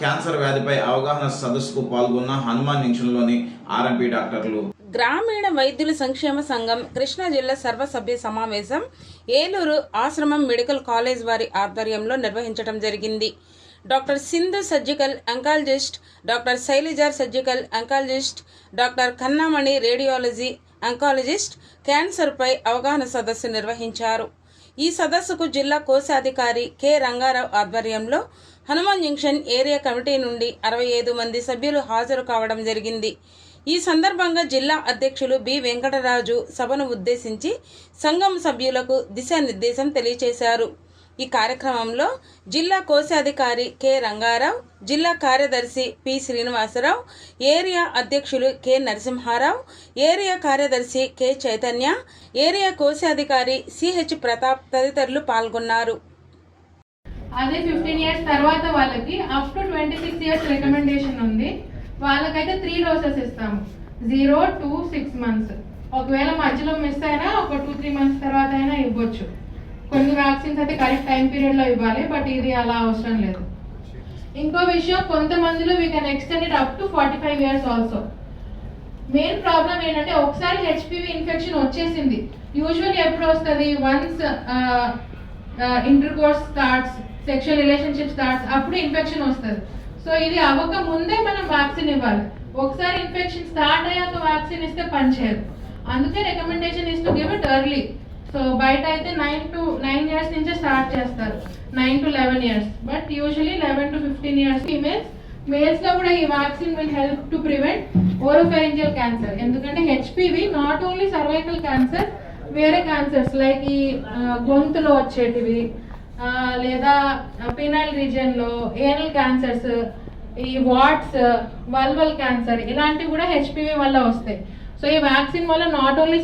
Cancer వ్యాధిపై అవగాహన సదస్సుకు పాల్గొన్న హనుమాన్ జంక్షన్లోని ఆర్ఎంపీ డాక్టర్లు. గ్రామీణ వైద్యుల సంక్షేమ సంఘం కృష్ణా జిల్లా సర్వసభ్య సమావేశం ఏలూరు ఆశ్రమం మెడికల్ కాలేజ్ వారి ఆధ్వర్యంలో నిర్వహించడం జరిగింది. Doctor Sindhu surgical oncologist doctor శైలిజార్ surgical oncologist doctor Kannamani radiology oncologist క్యాన్సర్పై అవగాహన సదస్సు నిర్వహించారు. ఈ సదస్సుకు జిల్లా కోశాధికారి కె రంగారావు ఆధ్వర్యంలో హనుమాన్ జంక్షన్ ఏరియా కమిటీ నుండి అరవై ఐదు మంది సభ్యులు హాజరు కావడం జరిగింది. ఈ సందర్భంగా జిల్లా అధ్యక్షులు బి వెంకటరాజు సభను ఉద్దేశించి సంఘం సభ్యులకు దిశానిర్దేశం తెలియచేశారు. ఈ కార్యక్రమంలో జిల్లా కోశాధికారి కె రంగారావు జిల్లా కార్యదర్శి పి శ్రీనివాసరావు ఏరియా అధ్యక్షులు కె నరసింహారావు ఏరియా కార్యదర్శి కె చైతన్య ఏరియా కోశాధికారి సిహెచ్ ప్రతాప్ తదితరులు పాల్గొన్నారు. అదే ఫిఫ్టీన్ ఇయర్స్ తర్వాత వాళ్ళకి up to twenty six years recommendation ఉంది. వాళ్ళకైతే త్రీ డోసెస్ ఇస్తాము. జీరో టూ సిక్స్ మంత్స్ ఒకవేళ మధ్యలో మిస్ అయినా ఒక టూ త్రీ మంత్స్ తర్వాత అయినా ఇవ్వచ్చు. కొన్ని వ్యాక్సిన్స్ అయితే కరెక్ట్ టైం పీరియడ్లో ఇవ్వాలి బట్ ఇది అలా అవసరం లేదు. ఇంకో విషయం కొంతమందిలో we can extend it up to forty five years also main problem ఏంటంటే ఒకసారి హెచ్పివి ఇన్ఫెక్షన్ వచ్చేసింది. యూజువల్లీ ఎప్పుడు వస్తుంది? Once intercourse starts sexual relationship starts అప్పుడు ఇన్ఫెక్షన్ వస్తుంది. సో ఇది అవ్వక ముందే మనం వ్యాక్సిన్ ఇవ్వాలి. ఒకసారి ఇన్ఫెక్షన్ స్టార్ట్ అయ్యాక వ్యాక్సిన్ ఇస్తే పనిచేయదు అందుకే recommendation is to give it early so బయట అయితే నైన్ టు నైన్ ఇయర్స్ నుంచే స్టార్ట్ చేస్తారు. Nine to eleven years but usually eleven to fifteen years females మేల్స్లో కూడా ఈ vaccine will help to prevent oropharyngeal cancer ఎందుకంటే HPV not only cervical cancer వేరే cancers like ఈ గొంతులో వచ్చేటివి లేదా పినల్ రీజియన్లో ఏనల్ క్యాన్సర్స్ ఈ వాట్స్ వల్వల్ క్యాన్సర్ ఇలాంటివి కూడా హెచ్పివి వల్ల వస్తాయి. సో ఈ వ్యాక్సిన్ వల్ల నాట్ ఓన్లీ